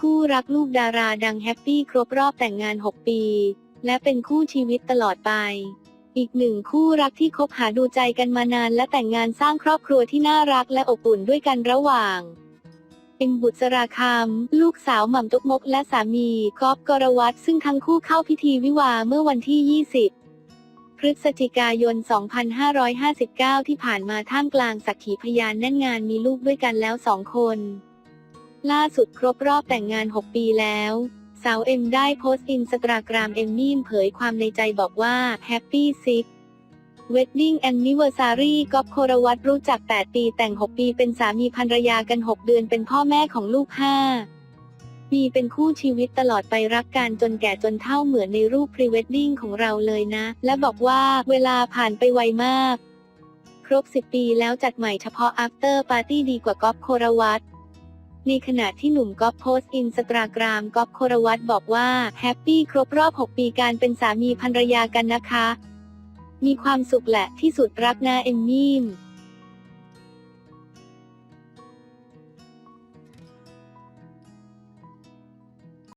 คู่รักลูกดาราดังแฮปปี้ครบรอบแต่งงาน 6 ปี และเป็นคู่ชีวิตตลอดไป อีกหนึ่งคู่รักที่คบหาดูใจกันมานานและแต่งงานสร้างครอบครัวที่น่ารักและอบอุ่นด้วยกันระหว่างเป็นบุษรราคำลูกสาวหม่ำตุกมกและสามีกอบกรวัตซึ่งทั้งคู่เข้าพิธีวิวาห์เมื่อวันที่ 20 พฤศจิกายน 2559 ที่ผ่านมาท่ามกลางสักขีพยานแน่นงานมีลูกด้วยกันแล้วสองคน ล่าสุดครบรอบแต่งงาน 6 ปีแล้ว สาวเอ็มได้โพสต์อินสตาแกรมเอมมี่เผยความในใจบอกว่า Happy Six Wedding Anniversary ก๊อฟโครวัตรู้จัก 8 ปีแต่ง 6 ปีเป็นสามีภรรยากัน 6 เดือนเป็นพ่อแม่ของลูก 5 ปีเป็นคู่ชีวิตตลอดไปรักกันจนแก่จนเท่าเหมือนในรูปพรีเวดดิ้งของเราเลยนะ และบอกว่าเวลาผ่านไปไวมาก ครบ 10 ปีแล้วจัดใหม่เฉพาะ after party ดีกว่าก๊อฟโครวัตร ในขณะที่หนุ่มก๊อฟโพสต์อินสตาแกรมก๊อฟโครวัตบอกว่าแฮปปี้ครบรอบ 6 ปีการเป็นสามีภรรยากันนะคะ มีความสุขแหละที่สุดรักนะเอมมี่